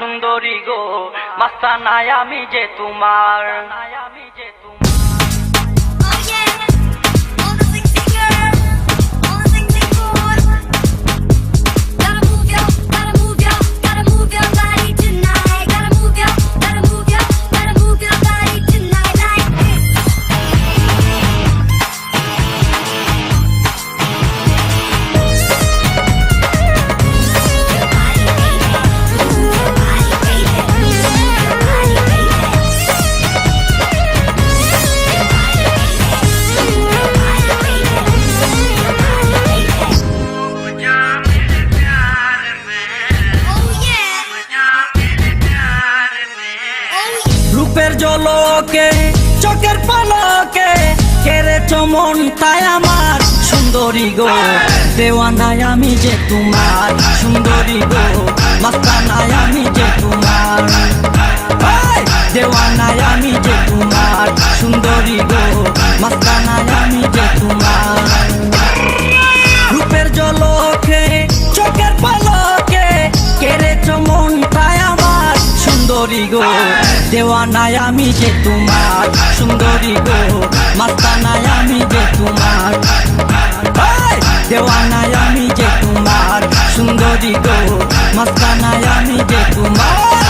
সুন্দরী গো মাস্তানায় আমি যে তোমার। রূপের জলকে চোখের পালকে কেড়ে চমন তাই আমার সুন্দরী গো। দেওয়ানায় আমি যে তোমার সুন্দরী গো। সুন্দরী গো। দেওয়ানায় আমি যে তোমার সুন্দরী গো। মাস্তানায় আমি যে তোমার দেওয়ানায় আমি যে তোমার সুন্দরী গো। মাস্তানায় আমি যে তোমার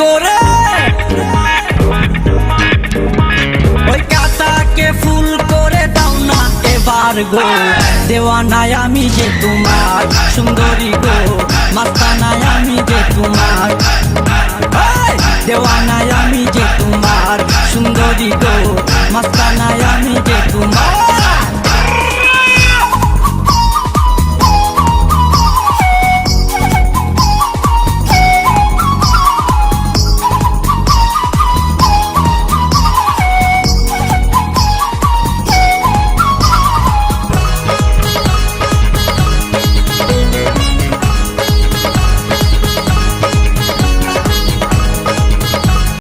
করে। ওই কাটাকে ফুল করে দাও না এবার গো। দেওয়ানায় আমি যে তোমার সুন্দরী গো মাস্তানায় আমি যে তোমার